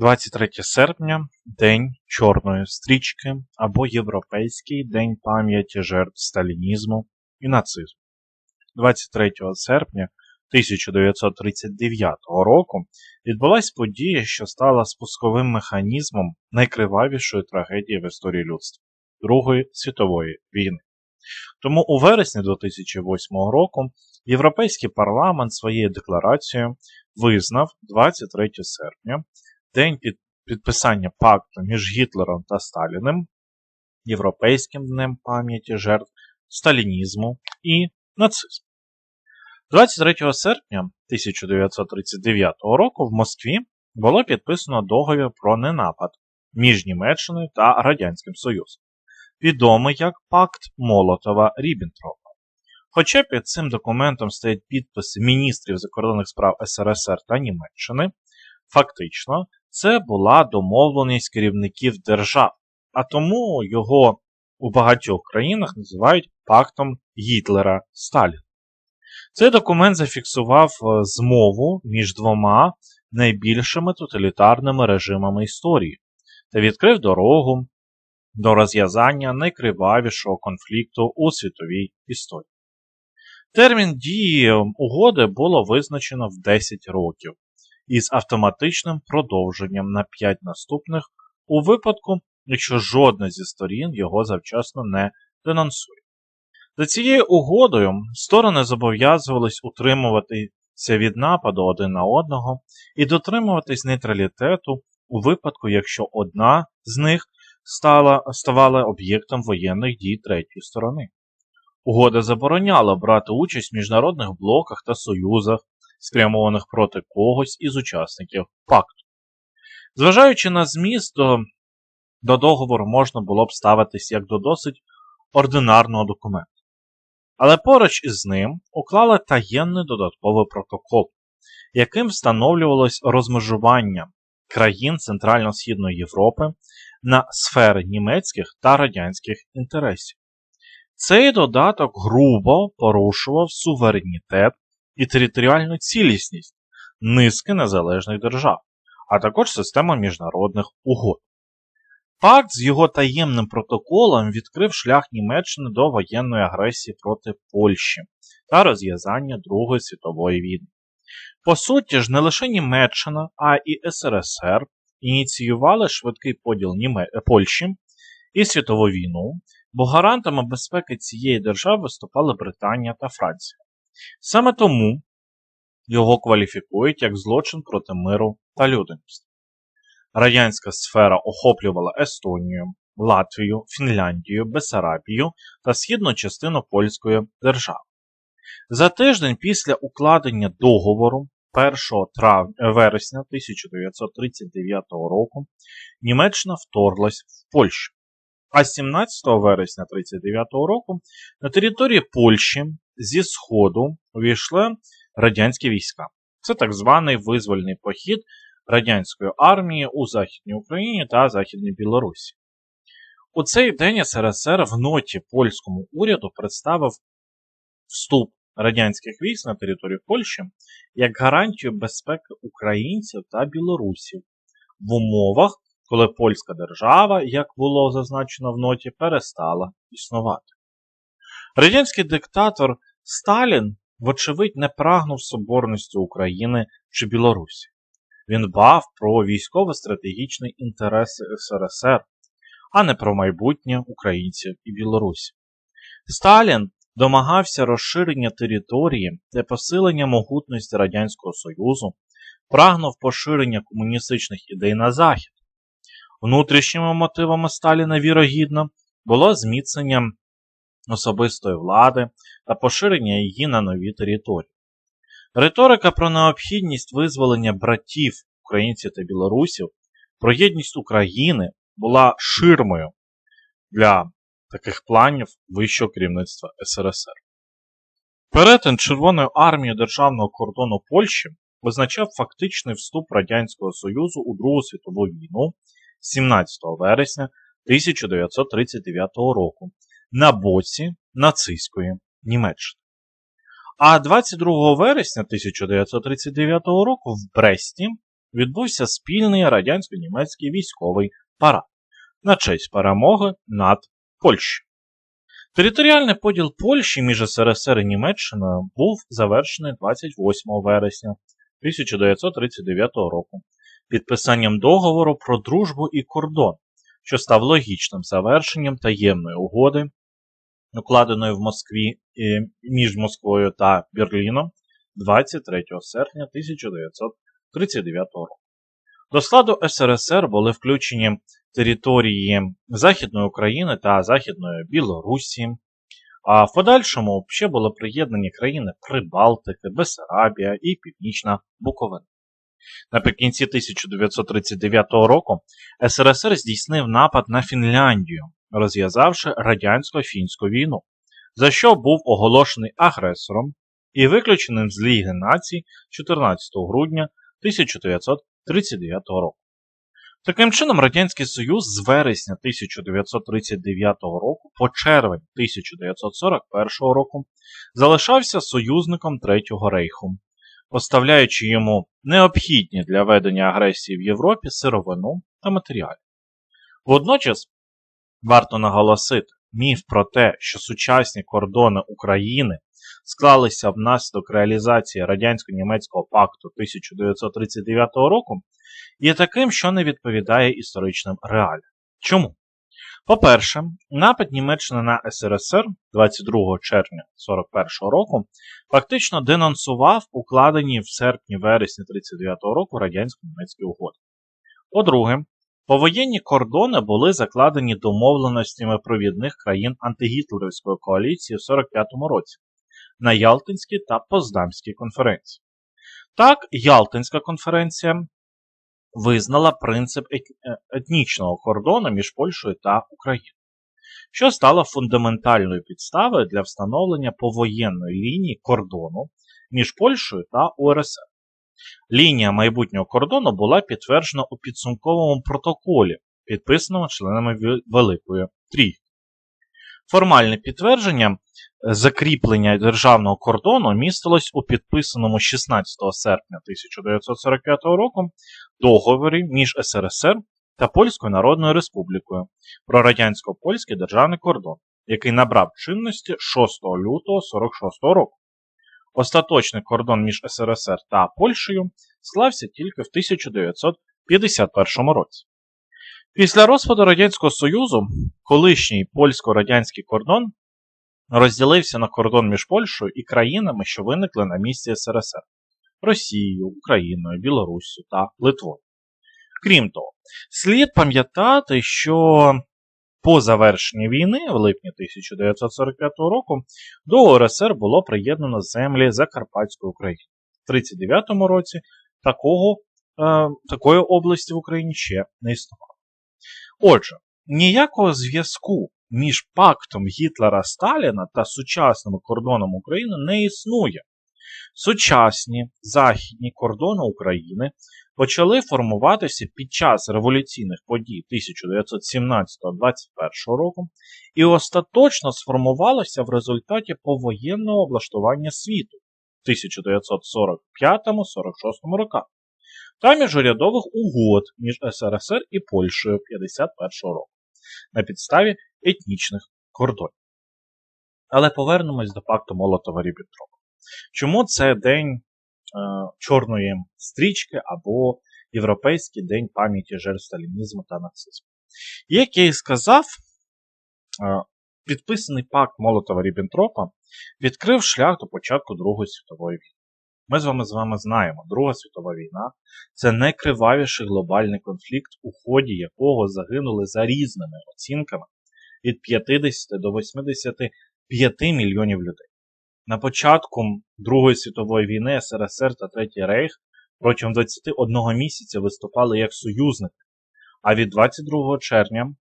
23 серпня День Чорної стрічки або Європейський День пам'яті жертв сталінізму і нацизму. 23 серпня 1939 року відбулася подія, що стала спусковим механізмом найкривавішої трагедії в історії людства Другої світової війни. Тому у вересні 2008 року Європейський парламент своєю декларацією визнав 23 серпня день під підписання пакту між Гітлером та Сталіним, Європейським днем пам'яті жертв сталінізму і нацизму. 23 серпня 1939 року в Москві було підписано договір про ненапад між Німеччиною та Радянським Союзом, відомий як Пакт Молотова Ріббентропа. Хоча під цим документом стоять підписи міністрів закордонних справ СРСР та Німеччини, фактично це була домовленість керівників держав, а тому його у багатьох країнах називають пактом Гітлера Сталіна. Цей документ зафіксував е, змову між двома найбільшими тоталітарними режимами історії та відкрив дорогу до розв'язання найкривавішого конфлікту у світовій історії. Термін дії угоди було визначено в 10 років із автоматичним продовженням на 5 наступних у випадку, якщо жодна зі сторін його завчасно не денонсує. За цією угодою сторони зобов'язувались утримуватися від нападу один на одного і дотримуватись нейтралітету у випадку, якщо одна з них стала, ставала об'єктом воєнних дій третьої сторони. Угода забороняла брати участь в міжнародних блоках та союзах, спрямованих проти когось із учасників пакту. Зважаючи на зміст, до, до договору можна було б ставитись як до досить ординарного документу. Але поруч із ним уклали таємний додатковий протокол, яким встановлювалось розмежування країн Центрально-Східної Європи на сфери німецьких та радянських інтересів. Цей додаток грубо порушував суверенітет і територіальну цілісність низки незалежних держав, а також систему міжнародних угод. Пакт з його таємним протоколом відкрив шлях Німеччини до воєнної агресії проти Польщі та розв'язання Другої світової війни. По суті ж, не лише Німеччина, а і СРСР ініціювали швидкий поділ Німе... Польщі і світову війну, бо гарантами безпеки цієї держави виступали Британія та Франція. Саме тому його кваліфікують як злочин проти миру та людяності. Радянська сфера охоплювала Естонію, Латвію, Фінляндію, Бесарабію та східну частину польської держави. За тиждень після укладення договору 1 трав... вересня 1939 року Німеччина вторглась в Польщу. А 17 вересня 1939 року на території Польщі зі Сходу увійшли радянські війська. Це так званий визвольний похід радянської армії у Західній Україні та Західній Білорусі. У цей день СРСР в ноті польському уряду представив вступ радянських військ на територію Польщі як гарантію безпеки українців та білорусів в умовах, коли польська держава, як було зазначено в ноті, перестала існувати. Радянський диктатор Сталін, вочевидь, не прагнув соборності України чи Білорусі. Він дбав про військово-стратегічні інтереси СРСР, а не про майбутнє українців і білорусів. Сталін домагався розширення території та посилення могутності Радянського Союзу, прагнув поширення комуністичних ідей на Захід. Внутрішніми мотивами Сталіна, вірогідно, було зміцнення особистої влади та поширення її на нові території. Риторика про необхідність визволення братів українців та білорусів, про єдність України була ширмою для таких планів вищого керівництва СРСР. Перетин Червоної армії державного кордону Польщі означав фактичний вступ Радянського Союзу у Другу світову війну 17 вересня 1939 року на боці нацистської Німеччини. А 22 вересня 1939 року в Бресті відбувся спільний радянсько-німецький військовий парад на честь перемоги над Польщею. Територіальний поділ Польщі між СРСР і Німеччиною був завершений 28 вересня 1939 року підписанням договору про дружбу і кордон, що став логічним завершенням таємної угоди, укладеної в Москві між Москвою та Берліном 23 серпня 1939 року. До складу СРСР були включені території Західної України та Західної Білорусі, а в подальшому ще були приєднані країни Прибалтики, Бесарабія і Північна Буковина. Наприкінці 1939 року СРСР здійснив напад на Фінляндію, розв'язавши радянсько-фінську війну, за що був оголошений агресором і виключеним з Ліги націй 14 грудня 1939 року. Таким чином, Радянський Союз з вересня 1939 року по червень 1941 року залишався союзником Третього рейху, поставляючи йому необхідні для ведення агресії в Європі сировину та матеріалі. Водночас варто наголосити міф про те, що сучасні кордони України склалися внаслідок реалізації радянсько-німецького пакту 1939 року, є таким, що не відповідає історичним реаліям. Чому? По-перше, напад Німеччини на СРСР 22 червня 1941 року фактично денонсував укладені в серпні-вересні 1939 року радянсько-німецькі угоди. По-друге, повоєнні кордони були закладені домовленостями провідних країн антигітлерівської коаліції в 1945 році на Ялтинській та Поздамській конференції. Так, Ялтинська конференція визнала принцип е, етнічного кордону між Польщею та Україною, що стало фундаментальною підставою для встановлення повоєнної лінії кордону між Польщею та УРСР. Лінія майбутнього кордону була підтверджена у підсумковому протоколі, підписаному членами Великої Трійки. Формальне підтвердження закріплення державного кордону містилось у підписаному 16 серпня 1945 року договорі між СРСР та Польською Народною Республікою про радянсько-польський державний кордон, який набрав чинності 6 лютого 1946 року. Остаточний кордон між СРСР та Польщею склався тільки в 1951 році. Після розпаду Радянського Союзу колишній польсько-радянський кордон розділився на кордон між Польщею і країнами, що виникли на місці СРСР Росією, Україною, Білоруссю та Литвою. Крім того, слід пам'ятати, що по завершенні війни в липні 1945 року до ОРСР було приєднано землі Закарпатської України. В 1939 році такого, е, такої області в Україні ще не існувало. Отже, ніякого зв'язку між пактом Гітлера Сталіна та сучасним кордоном України не існує. Сучасні західні кордони України почали формуватися під час революційних подій 1917-21 року і остаточно сформувалися в результаті повоєнного облаштування світу в 1945-46 роках та міжурядових угод між СРСР і Польщею 51 року на підставі етнічних кордонів. Але повернемось до пакту Молотова Ріббентропа. Чому це день чорної стрічки або Європейський день пам'яті жертв сталінізму та нацизму? Як я і сказав, е, підписаний пакт Молотова Ріббентропа відкрив шлях до початку Другої світової війни. Ми з вами з вами знаємо, Друга світова війна це найкривавіший глобальний конфлікт, у ході якого загинули за різними оцінками від 50 до 85 мільйонів людей. На початку Другої світової війни СРСР та Третій Рейх протягом 21 місяця виступали як союзники, а від 22 червня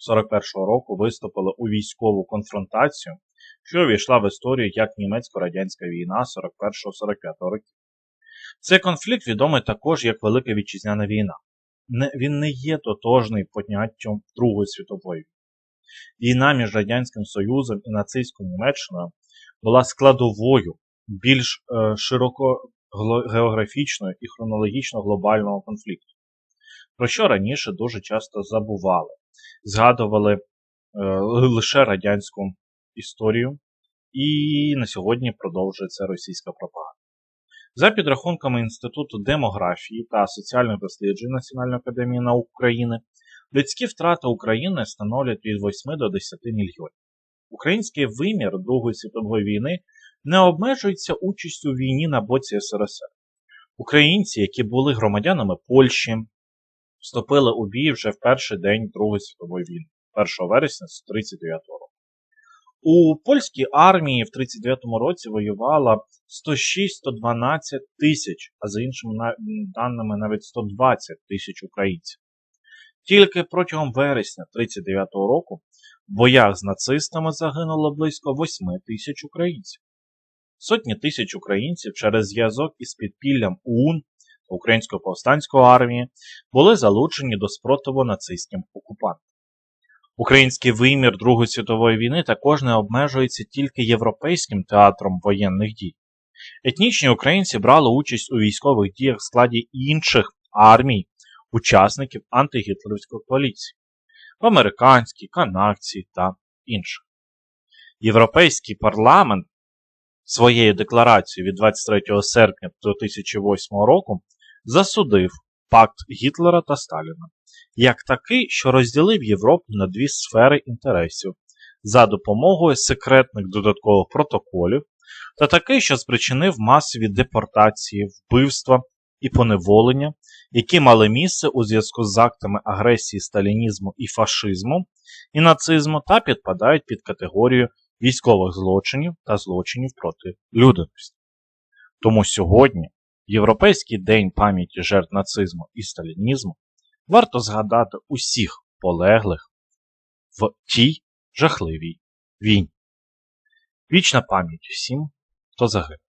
41 року виступили у військову конфронтацію що увійшла в історію як німецько-радянська війна 41-45 років. Цей конфлікт відомий також як Велика Вітчизняна війна. Він не є тотожний поняттям Другої світової війни. Війна між Радянським Союзом і нацистською Німеччиною була складовою більш е, широко географічного і хронологічно глобального конфлікту, про що раніше дуже часто забували, згадували е, лише радянську історію, і на сьогодні продовжується російська пропаганда. За підрахунками Інституту демографії та соціальних досліджень Національної академії наук України, людські втрати України становлять від 8 до 10 мільйонів. Український вимір Другої світової війни не обмежується участю в війні на боці СРСР. Українці, які були громадянами Польщі, вступили у бій вже в перший день Другої світової війни, 1 вересня 1939 року. У польській армії в 39-му році воювало 106-112 тисяч, а за іншими даними навіть 120 тисяч українців. Тільки протягом вересня 39-го року в боях з нацистами загинуло близько 8 тисяч українців. Сотні тисяч українців через зв'язок із підпіллям УУН Української повстанської армії були залучені до спротиву нацистським окупантам. Український вимір Другої світової війни також не обмежується тільки європейським театром воєнних дій. Етнічні українці брали участь у військових діях в складі інших армій, учасників антигітлерівської коаліції, в американській, канадській та інших. Європейський парламент своєю декларацією від 23 серпня 2008 року засудив пакт Гітлера та Сталіна як такий, що розділив Європу на дві сфери інтересів за допомогою секретних додаткових протоколів, та такий, що спричинив масові депортації, вбивства і поневолення, які мали місце у зв'язку з актами агресії сталінізму і фашизму і нацизму та підпадають під категорію військових злочинів та злочинів проти людяності. Тому сьогодні, Європейський день пам'яті жертв нацизму і сталінізму, варто згадати усіх полеглих в тій жахливій війні. Вічна пам'ять усім, хто загинув.